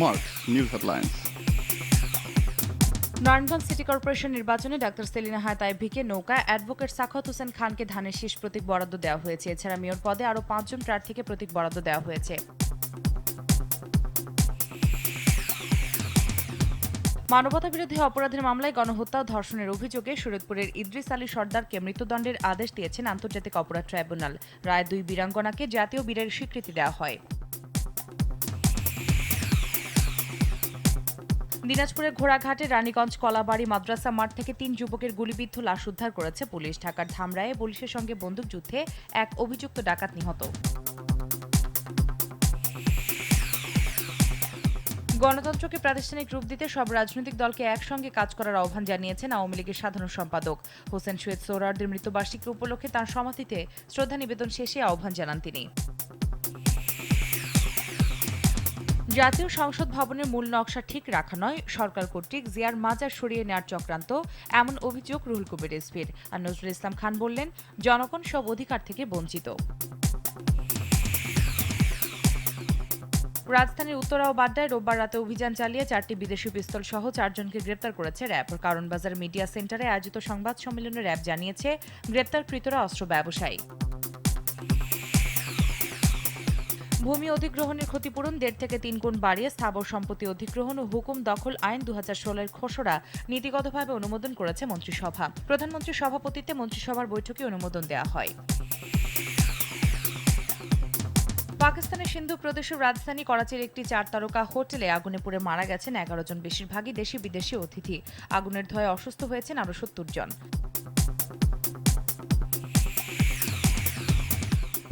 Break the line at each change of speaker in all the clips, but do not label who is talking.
Marks News Headlines.
Narayanganj city corporation নির্বাচনে doctor Selina Hayat আইভিকে নৌকা অ্যাডভোকেট সাখাত হোসেন খানকে ধানের শীষ প্রতীক বরাদ্দ দেওয়া হয়েছে। এছাড়া মেয়র পদে আরও পাঁচজন প্রার্থীকে প্রতীক বরাদ্দ দেওয়া হয়েছে। মানবতা বিরোধী অপরাধের মামলায় গণহত্যা ধর্ষণের অভিযোগে শরীয়তপুরের ইদ্রিস আলী সর্দারকে মৃত্যুদণ্ডের আদেশ দিয়েছেন আন্তর্জাতিক অপরাধ ট্রাইব্যুনাল। রায় দুই বীরাঙ্গনাকে জাতীয় বীরের স্বীকৃতি দেওয়া হয়। দিনাজপুরের ঘোড়াঘাটে রানীগঞ্জ কলাবাড়ি মাদ্রাসা মাঠ থেকে তিন যুবকের গুলিবিদ্ধ লাশ উদ্ধার করেছে পুলিশ। ঢাকার ধামরায়ে পুলিশের সঙ্গে বন্দুকযুদ্ধে এক অভিযুক্ত ডাকাত নিহত। গণতন্ত্রকে প্রাতিষ্ঠানিক রূপ দিতে সব রাজনৈতিক দলকে একসঙ্গে কাজ করার আহ্বান জানিয়েছেন আওয়ামী লীগের সাধারণ সম্পাদক। হোসেন সৈয়দ সোহরার্দের মৃত্যুবার্ষিকী উপলক্ষে তাঁর সমাধিতে শ্রদ্ধা নিবেদন শেষে আহ্বান জানান তিনি। জাতীয় সংসদ ভবনের মূল নকশা ঠিক রাখা নয়। সরকার কর্তৃক জিয়ার মাজার সরিয়ে নেওয়ার চক্রান্ত, এমন অভিযোগ রুহুল কবির রিজভির আর নজরুল ইসলাম খান বললেন, জনগণ সব অধিকার থেকে বঞ্চিত। রাজধানীর উত্তরা ও বাড্ডায় রোববার রাতে অভিযান চালিয়ে চারটি বিদেশি পিস্তল সহ চারজনকে গ্রেপ্তার করেছে র্যাব। কারণ বাজার মিডিয়া সেন্টারে আয়োজিত সংবাদ সম্মেলনে র্যাব জানিয়েছে, গ্রেপ্তারকৃতরা অস্ত্র ব্যবসায়ী। ভূমি অধিগ্রহণের ক্ষতিপূরণ দেড় থেকে তিন গুণ বাড়িয়ে স্থাবর সম্পত্তি অধিগ্রহণ ও হুকুম দখল আইন দু হাজার ষোলোর খসড়া নীতিগতভাবে অনুমোদন করেছে মন্ত্রিসভা। প্রধানমন্ত্রীর সভাপতিত্বে মন্ত্রিসভার বৈঠকে অনুমোদন দেওয়া হয়। পাকিস্তানের সিন্ধু প্রদেশের রাজধানী করাচির একটি চার তারকা হোটেলে আগুনে পুড়ে মারা গেছেন এগারো জন বেশিরভাগই দেশি বিদেশি অতিথি। আগুনের ধোঁয়ায় অসুস্থ হয়েছেন আরও সত্তর জন।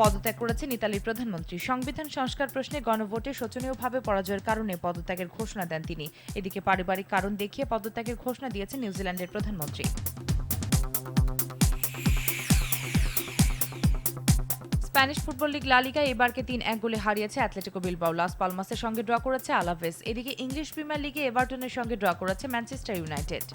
পদত্যাগ করেছেন ইতালির প্রধানমন্ত্রী। সংবিধান সংস্কার প্রশ্নে গণভোটে শোচনীয়ভাবে পরাজয়ের কারণে পদত্যাগের ঘোষণা দেন তিনি। এদিকে পারিবারিক কারণ দেখিয়ে পদত্যাগের ঘোষণা দিয়েছেন নিউজিল্যান্ডের প্রধানমন্ত্রী। স্প্যানিশ ফুটবল লিগ লা লিগায় এবারকে তিন এক গোলে হারিয়েছে অ্যাথলেটিকো বিলবাও। লাস পালমাসের সঙ্গে ড্র করেছে আলাভেস। এদিকে ইংলিশ প্রিমিয়ার লিগে এভারটনের সঙ্গে ড্র করেছে ম্যানচেস্টার ইউনাইটেড।